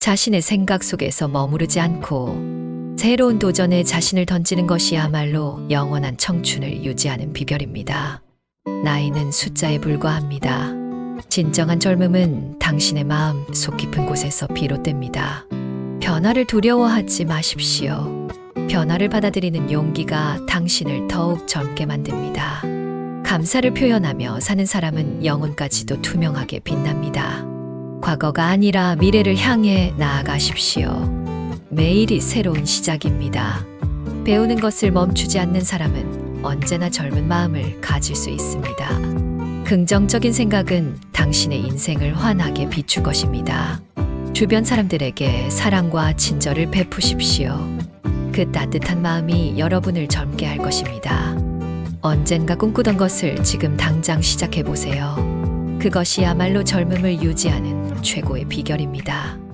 자신의 생각 속에서 머무르지 않고 새로운 도전에 자신을 던지는 것이야말로 영원한 청춘을 유지하는 비결입니다. 나이는 숫자에 불과합니다. 진정한 젊음은 당신의 마음 속 깊은 곳에서 비롯됩니다. 변화를 두려워하지 마십시오. 변화를 받아들이는 용기가 당신을 더욱 젊게 만듭니다. 감사를 표현하며 사는 사람은 영혼까지도 투명하게 빛납니다. 과거가 아니라 미래를 향해 나아가십시오. 매일이 새로운 시작입니다. 배우는 것을 멈추지 않는 사람은 언제나 젊은 마음을 가질 수 있습니다. 긍정적인 생각은 당신의 인생을 환하게 비출 것입니다. 주변 사람들에게 사랑과 친절을 베푸십시오. 그 따뜻한 마음이 여러분을 젊게 할 것입니다. 언젠가 꿈꾸던 것을 지금 당장 시작해 보세요. 그것이야말로 젊음을 유지하는 최고의 비결입니다.